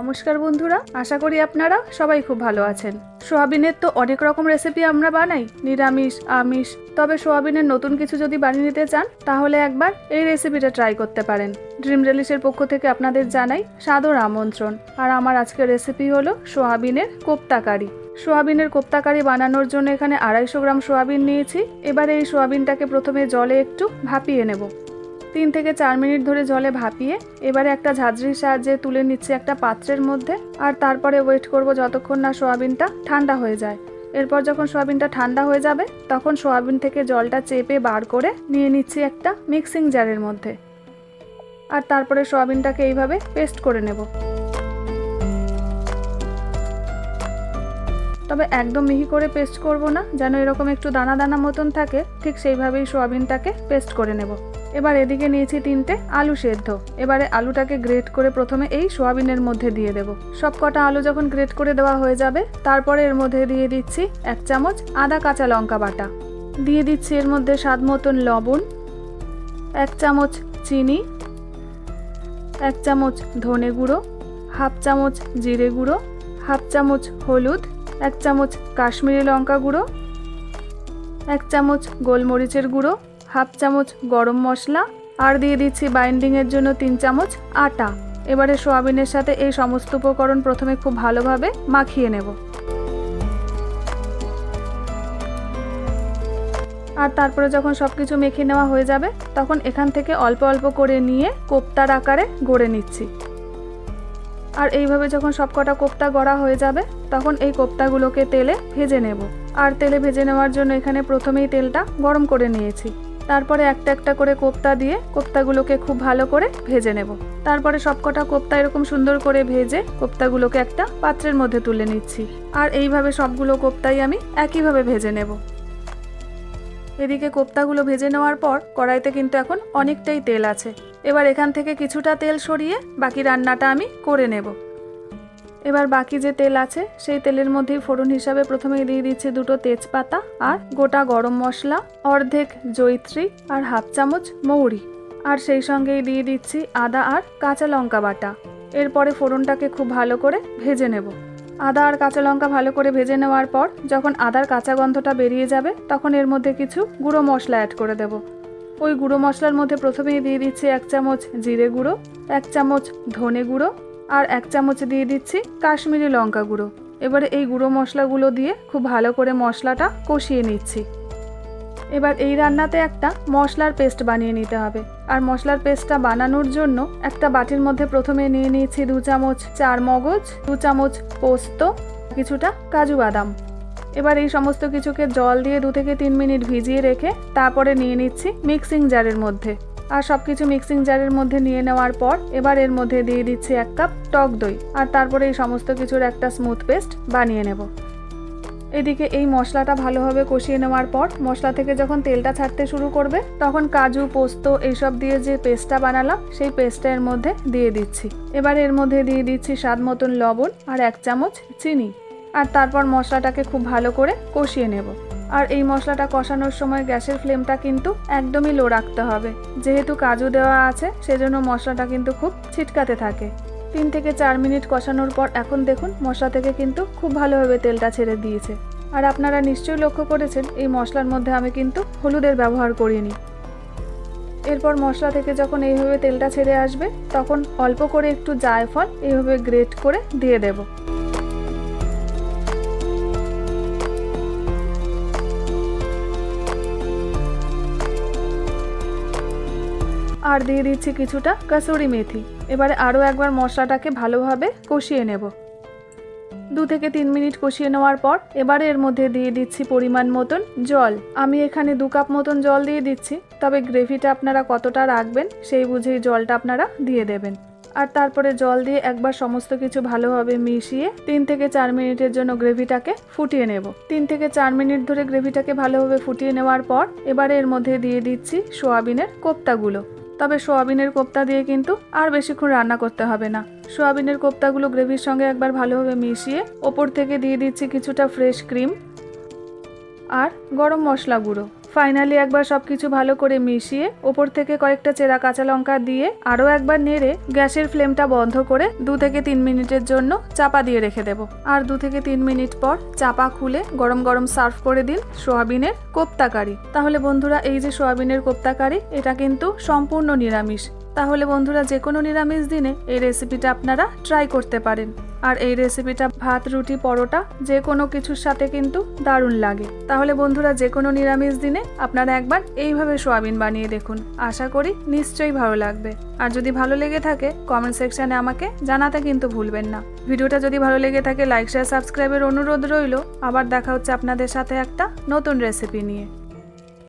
নমস্কার বন্ধুরা, আশা করি আপনারা সবাই খুব ভালো আছেন। সোয়াবিনের তো অনেক রকম রেসিপি আমরা বানাই, নিরামিষ, আমিষ, তবে সোয়াবিনের নতুন কিছু যদি বানিয়ে নিতে চান, তাহলে একবার এই রেসিপিটা ট্রাই করতে পারেন। ড্রিম রেলিশের পক্ষ থেকে আপনাদের জানাই সাদর আমন্ত্রণ। আর আমার আজকের রেসিপি হলো সোয়াবিনের কোপ্তা কারি। সোয়াবিনের কোপ্তা কারি বানানোর জন্য এখানে আড়াইশো গ্রাম সোয়াবিন নিয়েছি। এবারে এই সোয়াবিনটাকে প্রথমে জলে একটু ভাপিয়ে নেব। তিন থেকে চার মিনিট ধরে জলে ভাপিয়ে এবারে একটা ঝাঁঝরির সাহায্যে তুলে নিচ্ছি একটা পাত্রের মধ্যে আর তারপরে ওয়েট করব যতক্ষণ না সোয়াবিনটা ঠান্ডা হয়ে যায়। এরপর যখন সোয়াবিনটা ঠান্ডা হয়ে যাবে, তখন সোয়াবিন থেকে জলটা চেপে বার করে নিয়ে নিচ্ছি একটা মিক্সিং জারের মধ্যে। আর তারপরে সোয়াবিনটাকে এইভাবে পেস্ট করে নেব। তবে একদম মিহি করে পেস্ট করব না, যেন এরকম একটু দানা দানা মতন থাকে, ঠিক সেইভাবেই সোয়াবিনটাকে পেস্ট করে নেব। এবার এদিকে নিয়েছি তিনটে আলু সেদ্ধ। এবারে আলুটাকে গ্রেট করে প্রথমে এই সোয়াবিনের মধ্যে দিয়ে দেব। সব কটা আলু যখন গ্রেট করে দেওয়া হয়ে যাবে, তারপরে এর মধ্যে দিয়ে দিচ্ছি এক চামচ আদা কাঁচা লঙ্কা বাটা। দিয়ে দিচ্ছি এর মধ্যে স্বাদ মতন লবণ, এক চামচ চিনি, এক চামচ ধনে গুঁড়ো, হাফ চামচ জিরে গুঁড়ো, হাফ চামচ হলুদ এক চামচ কাশ্মীরি লঙ্কা গুঁড়ো, এক চামচ গোলমরিচের গুঁড়ো, হাফ চামচ গরম মশলা, আর দিয়ে দিচ্ছি বাইন্ডিংয়ের জন্য তিন চামচ আটা। এবারে সোয়াবিনের সাথে এই সমস্ত উপকরণ প্রথমে খুব ভালোভাবে মাখিয়ে নেব। আর তারপরে যখন সব কিছু মেখে নেওয়া হয়ে যাবে, তখন এখান থেকে অল্প অল্প করে নিয়ে কোপ্তার আকারে গড়ে নিচ্ছি। আর এইভাবে যখন সব কটা কোপ্তা গড়া হয়ে যাবে, তখন এই কোপ্তাগুলোকে তেলে ভেজে নেব। আর তেলে ভেজে নেওয়ার জন্য এখানে প্রথমেই তেলটা গরম করে নিয়েছি। তারপরে একটা একটা করে কোপ্তা দিয়ে কোপ্তাগুলোকে খুব ভালো করে ভেজে নেব। তারপরে সবকটা কোপ্তা এরকম সুন্দর করে ভেজে কোপ্তাগুলোকে একটা পাত্রের মধ্যে তুলে নিচ্ছি। আর এইভাবে সবগুলো কোপ্তাই আমি একইভাবে ভেজে নেব। এদিকে কোপ্তাগুলো ভেজে নেওয়ার পর কড়াইতে কিন্তু এখন অনেকটাই তেল আছে। এবার এখান থেকে কিছুটা তেল সরিয়ে বাকি রান্নাটা আমি করে নেব। এবার বাকি যে তেল আছে, সেই তেলের মধ্যেই ফোড়ন হিসাবে প্রথমে দিয়ে দিচ্ছি দুটো তেজপাতা আর গোটা গরম মশলা, অর্ধেক জৈত্রী আর হাফ চামচ মৌরি। আর সেই সঙ্গেই দিয়ে দিচ্ছি আদা আর কাঁচা লঙ্কা বাটা। এরপরে ফোড়নটাকে খুব ভালো করে ভেজে নেব। আদা আর কাঁচা লঙ্কা ভালো করে ভেজে নেওয়ার পর, যখন আদার কাঁচা গন্ধটা বেরিয়ে যাবে, তখন এর মধ্যে কিছু গুঁড়ো মশলা অ্যাড করে দেব। ওই গুঁড়ো মশলার মধ্যে প্রথমেই দিয়ে দিচ্ছি এক চামচ জিরে গুঁড়ো, এক চামচ ধনে গুঁড়ো আর এক চামচ দিয়ে দিচ্ছি কাশ্মীরি লঙ্কা গুঁড়ো। এবারে এই গুঁড়ো মশলাগুলো দিয়ে খুব ভালো করে মশলাটা কষিয়ে নিচ্ছি। এবার এই রান্নাতে একটা মশলার পেস্ট বানিয়ে নিতে হবে। আর মশলার পেস্টটা বানানোর জন্য একটা বাটির মধ্যে প্রথমে নিয়ে নিয়েছি দু চামচ চার মগজ দু চামচ পোস্ত, কিছুটা কাজু বাদাম। এবার এই সমস্ত কিছুকে জল দিয়ে দু থেকে তিন মিনিট ভিজিয়ে রেখে তারপরে নিয়ে নিচ্ছি মিক্সিং জারের মধ্যে। আর সব কিছু মিক্সিং জারের মধ্যে নিয়ে নেওয়ার পর এবার এর মধ্যে দিয়ে দিচ্ছি এক কাপ টক দই। আর তারপরে এই সমস্ত কিছুর একটা স্মুথ পেস্ট বানিয়ে নেব। এদিকে এই মশলাটা ভালোভাবে কষিয়ে নেওয়ার পর মশলা থেকে যখন তেলটা ছাড়তে শুরু করবে, তখন কাজু, পোস্ত এইসব দিয়ে যে পেস্টটা বানালাম, সেই পেস্টটা এর মধ্যে দিয়ে দিচ্ছি। এবার এর মধ্যে দিয়ে দিচ্ছি স্বাদ মতন লবণ আর এক চামচ চিনি। আর তারপর মশলাটাকে খুব ভালো করে কষিয়ে নেব। আর এই মশলাটা কষানোর সময় গ্যাসের ফ্লেমটা কিন্তু একদমই লো রাখতে হবে। যেহেতু কাজু দেওয়া আছে, সেজন্য মশলাটা কিন্তু খুব ছিটকাতে থাকে। তিন থেকে চার মিনিট কষানোর পর এখন দেখুন মশলা থেকে কিন্তু খুব ভালোভাবে তেলটা ছেড়ে দিয়েছে। আর আপনারা নিশ্চয়ই লক্ষ্য করেছেন, এই মশলার মধ্যে আমি কিন্তু হলুদের ব্যবহার করিনি। এরপর মশলা থেকে যখন এইভাবে তেলটা ছেড়ে আসবে, তখন অল্প করে একটু জায়ফল এইভাবে গ্রেট করে দিয়ে দেবো। আর দিয়ে দিচ্ছি কিছুটা কাসুরি মেথি। এবারে আরও একবার মশলাটাকে ভালোভাবে কষিয়ে নেব। দু থেকে তিন মিনিট কষিয়ে নেওয়ার পর এবারে এর মধ্যে দিয়ে দিচ্ছি পরিমাণ মতন জল। আমি এখানে দু কাপ মতন জল দিয়ে দিচ্ছি, তবে গ্রেভিটা আপনারা কতটা রাখবেন সেই বুঝেই জলটা আপনারা দিয়ে দেবেন। আর তারপরে জল দিয়ে একবার সমস্ত কিছু ভালোভাবে মিশিয়ে তিন থেকে চার মিনিটের জন্য গ্রেভিটাকে ফুটিয়ে নেব। তিন থেকে চার মিনিট ধরে গ্রেভিটাকে ভালোভাবে ফুটিয়ে নেওয়ার পর এবারে এর মধ্যে দিয়ে দিচ্ছি সোয়াবিনের কোপ্তাগুলো। তবে সোয়াবিনের কোপ্তা দিয়ে কিন্তু আর বেশিক্ষণ রান্না করতে হবে না। সোয়াবিনের কোপ্তাগুলো গ্রেভির সঙ্গে একবার ভালোভাবে মিশিয়ে ওপর থেকে দিয়ে দিচ্ছি কিছুটা ফ্রেশ ক্রিম আর গরম মশলা গুঁড়ো। ফাইনালি একবার সব কিছু ভালো করে মিশিয়ে ওপর থেকে কয়েকটা চেরা কাঁচা লঙ্কা দিয়ে আরও একবার নেড়ে গ্যাসের ফ্লেমটা বন্ধ করে দু থেকে তিন মিনিটের জন্য চাপা দিয়ে রেখে দেব। আর দু থেকে তিন মিনিট পর চাপা খুলে গরম গরম সার্ভ করে দিন সোয়াবিনের কোপ্তা কারি তাহলে বন্ধুরা, এই যে সোয়াবিনের কোপ্তা কারি এটা কিন্তু সম্পূর্ণ নিরামিষ। তাহলে বন্ধুরা যে কোনো নিরামিষ দিনে এই রেসিপিটা আপনারা ট্রাই করতে পারেন। আর এই রেসিপিটা ভাত, রুটি, পরোটা যে কোনো কিছুর সাথে কিন্তু দারুণ লাগে। তাহলে বন্ধুরা যে কোনো নিরামিষ দিনে আপনারা একবার এইভাবে সোয়াবিন বানিয়ে দেখুন। আশা করি নিশ্চয়ই ভালো লাগবে। আর যদি ভালো লেগে থাকে কমেন্ট সেকশানে আমাকে জানাতে কিন্তু ভুলবেন না। ভিডিওটা যদি ভালো লেগে থাকে লাইক শেয়ার সাবস্ক্রাইবের অনুরোধ রইল। আবার দেখা হচ্ছে আপনাদের সাথে একটা নতুন রেসিপি নিয়ে।